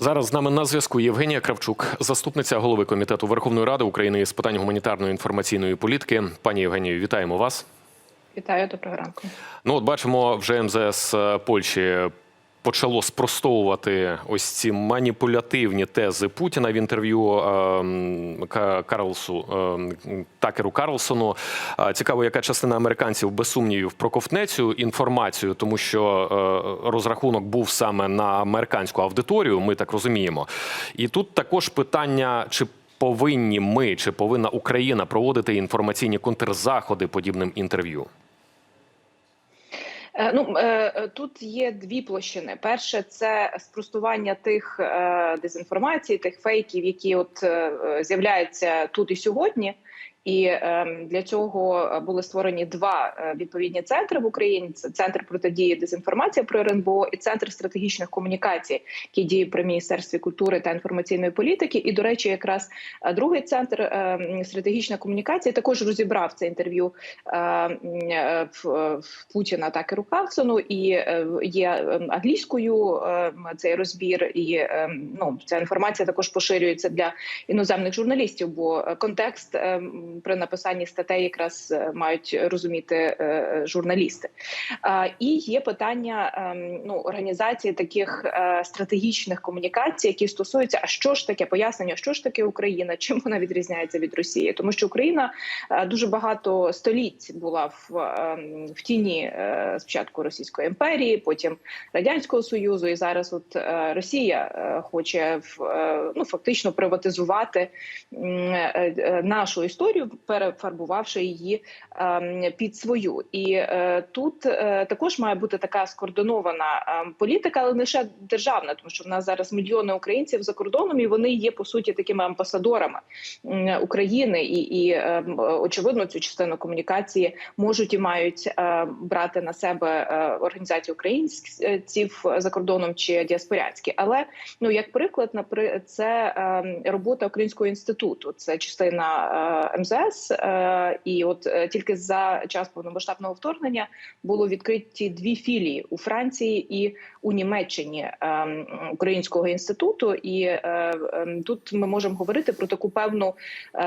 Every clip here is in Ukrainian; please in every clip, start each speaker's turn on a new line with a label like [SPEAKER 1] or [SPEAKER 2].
[SPEAKER 1] Зараз з нами на зв'язку Євгенія Кравчук, заступниця голови комітету Верховної Ради України з питань гуманітарної інформаційної політики. Пані Євгенію, вітаємо вас.
[SPEAKER 2] Вітаю доброго ранку.
[SPEAKER 1] Ну, от бачимо, вже МЗС Польщі почало спростовувати ось ці маніпулятивні тези Путіна в інтерв'ю ем, Карлсу ем, Такеру Карлсону. Цікаво, яка частина американців без сумнівів проковтне цю інформацію, тому що е, розрахунок був саме на американську аудиторію. Ми так розуміємо. І тут також питання, чи повинні ми, чи повинна Україна проводити інформаційні контрзаходи подібним інтерв'ю.
[SPEAKER 2] Е, Ну е, е, тут є дві площини. Перше це спростування тих дезінформацій, тих фейків, які от з'являються тут і сьогодні. І е, для цього були створені два е, відповідні центри в Україні: це центр протидії дезінформації про РНБО і центр стратегічних комунікацій, який діє при міністерстві культури та інформаційної політики. І до речі, якраз е, другий центр е, стратегічна комунікація також розібрав це інтерв'ю е, е, в, Путіна Такеру Карлсону, і е, є е, англійською е, цей розбір, і е, ну ця інформація також поширюється для іноземних журналістів, бо е, контекст е, при написанні статей якраз е, мають розуміти е, журналісти. І є питання ем, ну організації таких е, стратегічних комунікацій, які стосуються, а що ж таке пояснення, що ж таке Україна, чим вона відрізняється від Росії, тому що Україна е, дуже багато століть була в, ем, в тіні е, спочатку Російської імперії, потім радянського союзу, і зараз от е, Росія е, хоче в, е, ну фактично приватизувати е, е, нашу історію, перефарбувавши її ем, під свою. І е, тут е, також має бути така скоординована ем, політика, але не лише державна, тому що в нас зараз мільйони українців за кордоном, і вони є по суті такими амбасадорами України, і, і ем, очевидно цю частину комунікації можуть і мають е, брати на себе організації українців за кордоном чи діаспорянські. Але ну як приклад, це робота Українського інституту, це частина е, МЗС, е, і от е, тільки за час повномасштабного вторгнення було відкриті дві філії у Франції і у Німеччині ем, Українського інституту. І е, ем, тут ми можемо говорити про таку певну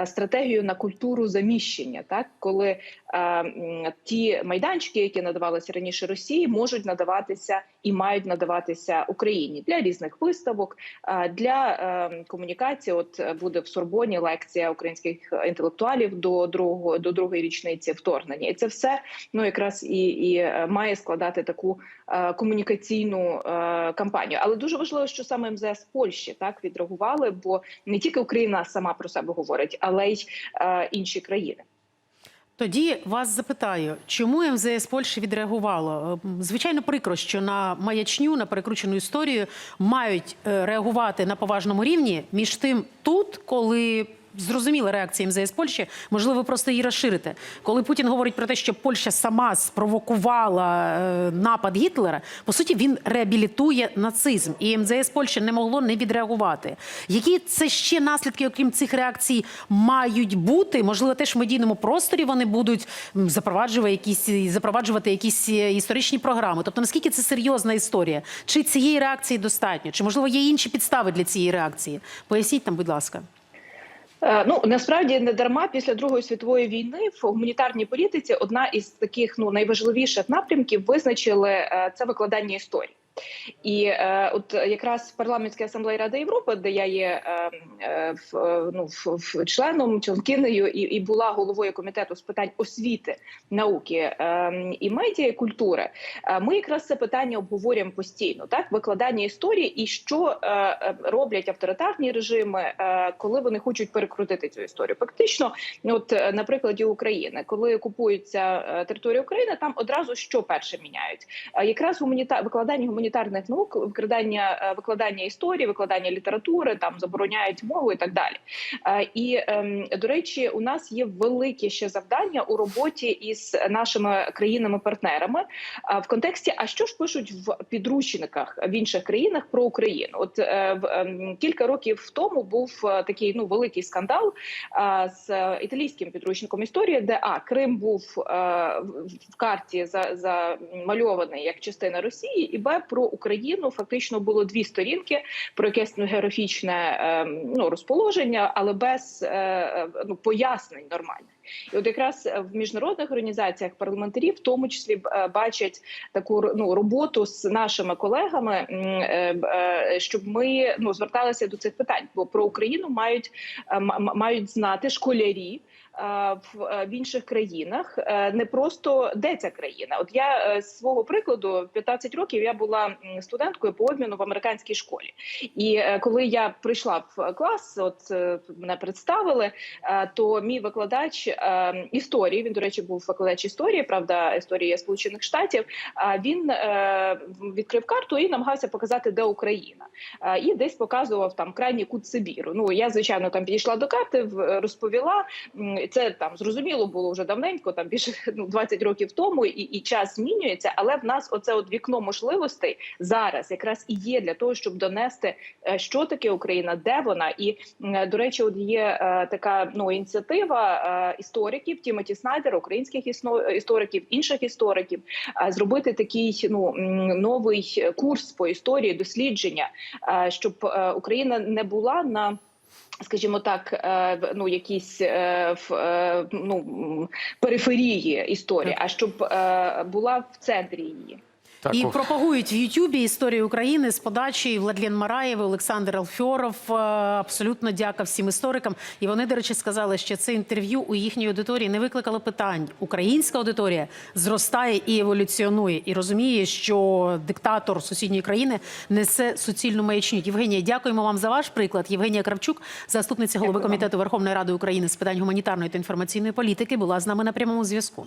[SPEAKER 2] стратегію на культуру заміщення, так коли е, ті майданчики, які надавалися раніше Росії, можуть надаватися і мають надаватися Україні для різних виставок, е, для е, комунікації. От е, буде в Сорбоні лекція українських інтелектуалів до другого до другої річниці вторгнення, і це все ну якраз і, і має складати таку комунікаційну кампанію. Але дуже важливо, що саме МЗС Польщі так відреагували, бо не тільки Україна сама про себе говорить, але й інші країни.
[SPEAKER 3] Тоді вас запитаю, чому МЗС Польщі відреагувало? Звичайно, прикро, що на маячню, на перекручену історію мають е, реагувати на поважному рівні. Між тим, тут, коли зрозуміла реакція МЗС Польщі, можливо, просто її розширите. Коли Путін говорить про те, що Польща сама спровокувала е, напад Гітлера, по суті, він реабілітує нацизм, і МЗС Польщі не могло не відреагувати. Які це ще наслідки, окрім цих реакцій, мають бути? Можливо, теж в медійному просторі вони будуть запроваджувати якісь запроваджувати якісь е, історичні програми. Тобто, наскільки це серйозна історія? Чи цієї реакції достатньо? Чи можливо є інші підстави для цієї реакції? Поясніть нам, будь ласка.
[SPEAKER 2] Е, Ну насправді не дарма після Другої світової війни в гуманітарній політиці одна із таких ну найважливіших напрямків визначили е, це викладання історії. І е, от якраз парламентська асамблея Ради Європи, де я є е, е, в, ну, в, членом членкинею і, і була головою комітету з питань освіти, науки е, і медіа і культури. Е, ми якраз це питання обговорюємо постійно. Так, викладання історії і що е, е, роблять авторитарні режими, е, коли вони хочуть перекрутити цю історію. Фактично, от на прикладі України, коли купується територія України, там одразу що перше міняють. Якраз гуманіта викладання гуманітарних наук, викладання е, викладання історії, викладання літератури, там забороняють мову і так далі. Е, І ем, до речі, у нас є велике ще завдання у роботі із нашими країнами-партнерами а, в контексті, а що ж пишуть в підручниках в інших країнах про Україну? От е, ем, кілька років тому був е, такий ну великий скандал з е, італійським підручником історії, де а Крим був е, в- в карті за замальований як частина Росії, і б про Україну фактично було дві сторінки про якесь географічне е, ну, розположення, але без е, е, ну, пояснень нормальних. І от якраз в міжнародних організаціях парламентарі, в тому числі е, бачать таку ну, роботу з нашими колегами, щоб ми ну зверталися до цих питань, бо про Україну мають мають знати школярі. Е, В, е, інших країнах е, не просто де ця країна. От я з свого прикладу, в 15 років я була студенткою по обміну в американській школі. І коли я прийшла в клас, от мене представили, то мій викладач історії, він до речі, був викладач історії, правда, історії Сполучених Штатів. Він відкрив карту і намагався показати, де Україна, і десь показував там крайній кут Сибіру. Ну я звичайно там підійшла до карти, в- розповіла. Це там зрозуміло було вже давненько, там більше ну 20 років тому, і, і час змінюється. Але в нас оце от вікно можливостей зараз якраз і є для того, щоб донести, е, що таке Україна, де вона. І до речі, от є е, така ну ініціатива е, істориків Тімоті Снайдера, українських істориків, інших істориків, зробити такий ну новий курс по історії дослідження, щоб Україна не була на Скажімо так, е, ну якісь е, в е, ну периферії історії, а щоб була в центрі її.
[SPEAKER 1] Так,
[SPEAKER 3] І
[SPEAKER 1] ох.
[SPEAKER 3] пропагують в Ютубі історію України з подачі Владлен Мараєв, Олександр Алфьоров. Е, Абсолютно дяка всім історикам. І вони, до речі, сказали, що це інтерв'ю у їхній аудиторії не викликало питань. Українська аудиторія зростає і еволюціонує, і розуміє, що диктатор сусідньої країни несе суцільну маячню. Євгенія, дякуємо вам за ваш приклад. Євгенія Кравчук, заступниця голови комітету Верховної Ради України з питань гуманітарної та інформаційної політики, була з нами на прямому зв'язку.